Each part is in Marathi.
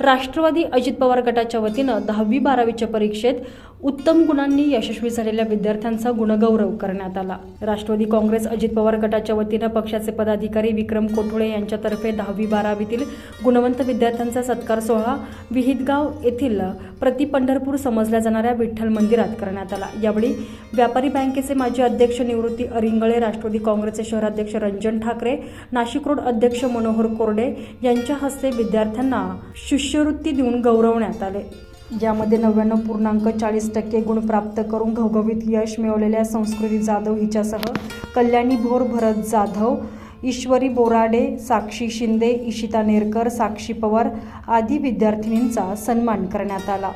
राष्ट्रवादी अजित पवार गटाच्या वतीनं दहावी बारावीच्या परीक्षेत उत्तम गुणांनी यशस्वी झालेल्या विद्यार्थ्यांचा गुणगौरव करण्यात आला. राष्ट्रवादी काँग्रेस अजित पवार गटाच्या वतीनं पक्षाचे पदाधिकारी विक्रम कोठोळे यांच्यातर्फे दहावी बारावीतील गुणवंत विद्यार्थ्यांचा सत्कार सोहळा विहितगाव येथील प्रति पंढरपूर समजल्या जाणाऱ्या विठ्ठल मंदिरात करण्यात आला. यावेळी व्यापारी बँकेचे माजी अध्यक्ष निवृत्ती अरिंगळे राष्ट्रवादी काँग्रेसचे शहराध्यक्ष रंजन ठाकरे नाशिक रोड अध्यक्ष मनोहर कोरडे यांच्या हस्ते विद्यार्थ्यांना शिष्यवृत्ती देऊन गौरवण्यात आले. यामध्ये नव्याण्णव पूर्णांक चाळीस टक्के गुण प्राप्त करून घवघवीत यश मिळवलेल्या संस्कृती जाधव हिच्यासह कल्याणी भोर भरत जाधव ईश्वरी बोराडे साक्षी शिंदे इशिता नेरकर साक्षी पवार आदी विद्यार्थिनींचा सन्मान करण्यात आला.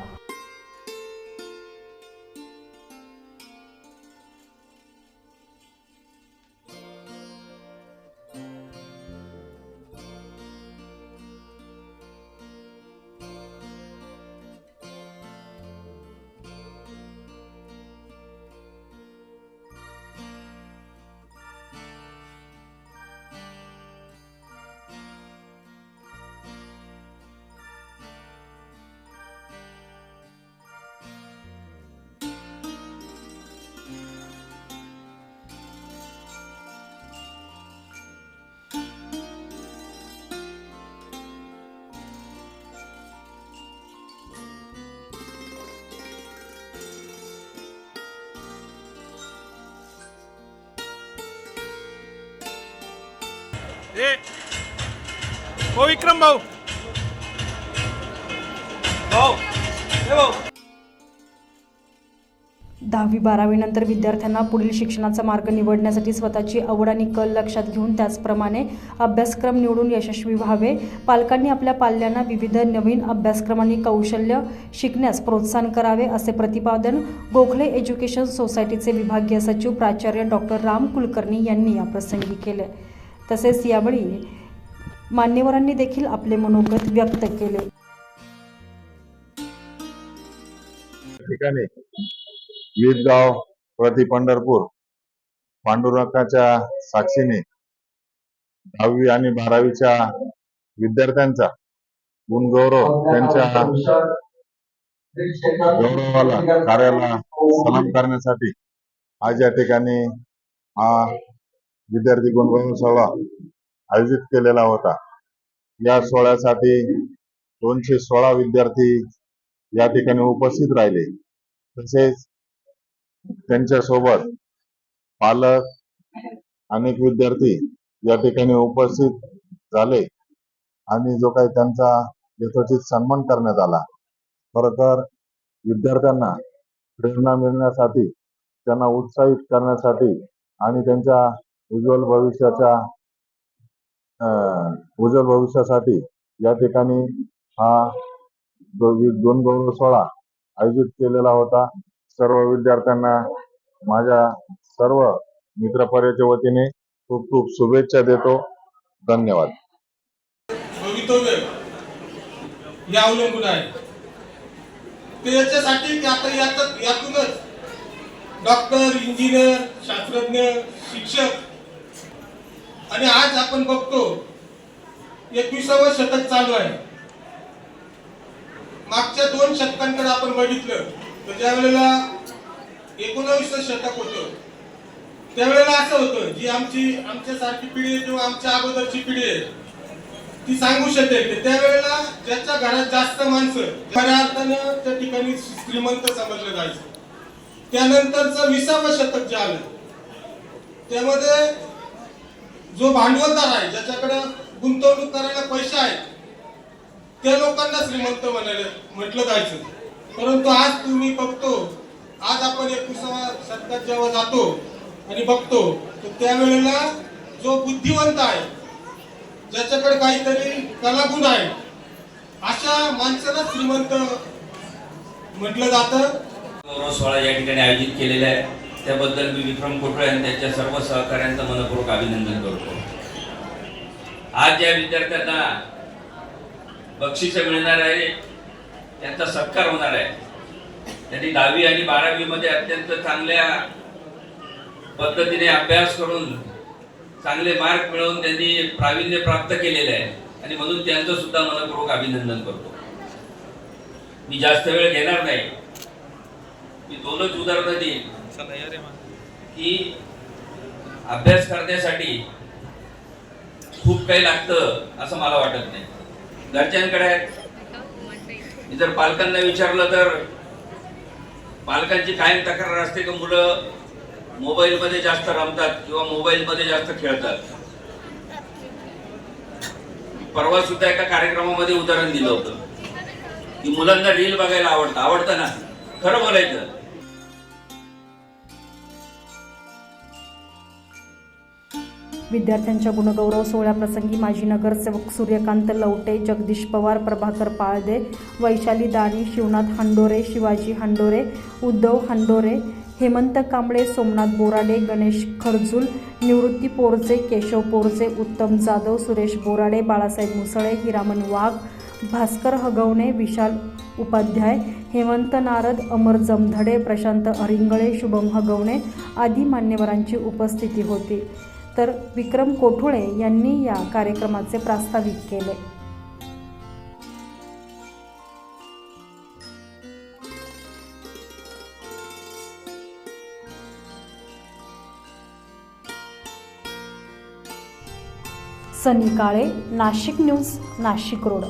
ए हो विक्रम भाऊ. भाऊ ए भाऊ. दहावी बारावीनंतर विद्यार्थ्यांना पुढील शिक्षणाचा मार्ग निवडण्यासाठी स्वतःची आवड आणि कल लक्षात घेऊन त्याचप्रमाणे अभ्यासक्रम निवडून यशस्वी व्हावे. पालकांनी आपल्या पाल्यांना विविध नवीन अभ्यासक्रमांनी कौशल्य शिकण्यास प्रोत्साहन करावे असे प्रतिपादन गोखले एज्युकेशन सोसायटीचे विभागीय सचिव प्राचार्य डॉक्टर राम कुलकर्णी यांनी याप्रसंगी केले. तसेच यावेळी मान्यवरांनी देखील आपले मनोगत व्यक्त केले. ठिकाणी वीरगाव प्रति पंढरपूर पांडुरंगाच्या साक्षीने दहावी आणि बारावीच्या विद्यार्थ्यांचा गुणगौरव त्यांच्या गौरवाला कार्याला सलाम करण्यासाठी आज या ठिकाणी हा विद्यार्थी गुणगौरव सोहळा आयोजित केलेला होता. या सोहळ्यासाठी दोनशे सोळा विद्यार्थी या ठिकाणी उपस्थित राहिले. तसेच त्यांच्यासोबत पालक अनेक विद्यार्थी या ठिकाणी उपस्थित झाले आणि जो काही त्यांचा यथोचित सन्मान करण्यात आला. खर तर विद्यार्थ्यांना प्रेरणा मिळण्यासाठी त्यांना उत्साहित करण्यासाठी आणि त्यांच्या उज्ज्वल भविष्याच्या उज्ज्वल भविष्यासाठी या ठिकाणी हा दो- दोन गौरव सोहळा आयोजित केलेला होता. सर्व विद्यार्थ्यांना माझ्या सर्व मित्रपर्याच्या वतीने खूप खूप शुभेच्छा देतो. धन्यवाद. भवितव्य हे अवलंबून आहे? ते याच्यासाठी आता यातूनच डॉक्टर इंजिनियर शास्त्रज्ञ शिक्षक आणि आज आपण बघतो एकविसावं शतक चालू आहे. मागच्या दोन शतकांकडे आपण बघितलं तर ज्या वेळेला एकोणावीसचं शतक होतं त्यावेळेला असं होतं जी आमची आमच्यासारखी पिढी आहे किंवा आमच्या अगोदरची पिढी आहे ती सांगू शकेल त्यावेळेला ज्याच्या घरात जास्त माणसं खऱ्या अर्थानं त्या ठिकाणी श्रीमंत समजलं जायचं. त्यानंतरचं विसावं शतक जे आलं त्यामध्ये जो भांडवलदार आहे ज्याच्याकडे गुंतवणूक करायला पैसे आहेत त्या लोकांना श्रीमंत म्हणायला म्हटलं जायचं. परंतु आज तुम्ही बघतो आज आपण एकविसाव्या शतकात जेव्हा जातो आणि बघतो तर त्यावेळेला जो बुद्धिवंत आहे ज्याच्याकडे काहीतरी कलागुण आहे अशा माणसाला श्रीमंत म्हटलं जातं. सोहळा या ठिकाणी आयोजित केलेला आहे. त्याबद्दल मी विक्रम कोठळे आणि त्यांच्या सर्व सहकाऱ्यांचं मनपूर्वक अभिनंदन करतो. आज ज्या विद्यार्थ्यांना बक्षिस मिळणार आहे त्यांचा सत्कार होणार आहे. त्यांनी दहावी आणि बारावी मध्ये अत्यंत चांगल्या पद्धतीने अभ्यास करून चांगले मार्क मिळवून त्यांनी प्रावीण्य प्राप्त केलेले आहे. आणि म्हणून त्यांचं सुद्धा मनपूर्वक अभिनंदन करतो. मी जास्त वेळ घेणार नाही. मी दोनच उदाहरणं देईन. की अभ्यास करण्यासाठी खूप काही लागतं असं मला वाटत नाही. घरच्यांकडे मी जर पालकांना विचारलं तर पालकांची कायम तक्रार असते की मुलं मोबाईलमध्ये जास्त रमतात किंवा मोबाईलमध्ये जास्त खेळतात. परवा सुद्धा एका कार्यक्रमामध्ये उदाहरण दिलं होतं. की मुलांना रील बघायला आवडतं. आवडतं ना? खरं बोलायचं. विद्यार्थ्यांच्या गुणगौरव सोहळ्याप्रसंगी माजी नगरसेवक सूर्यकांत लवटे जगदीश पवार प्रभाकर पाळदे वैशाली दाणी शिवनाथ हंडोरे शिवाजी हंडोरे उद्धव हंडोरे हेमंत कांबळे सोमनाथ बोराडे गणेश खरजूल निवृत्ती पोरजे केशव पोरजे उत्तम जाधव सुरेश बोराडे बाळासाहेब मुसळे हिरामन वाघ भास्कर हगवणे विशाल उपाध्याय हेमंत नारद अमर जमधडे प्रशांत अरिंगळे शुभम हगवणे आदी मान्यवरांची उपस्थिती होती. तर विक्रम कोठुळे यांनी या कार्यक्रमाचे प्रास्ताविक केले. Sunny Kale Nashik news Nashik road.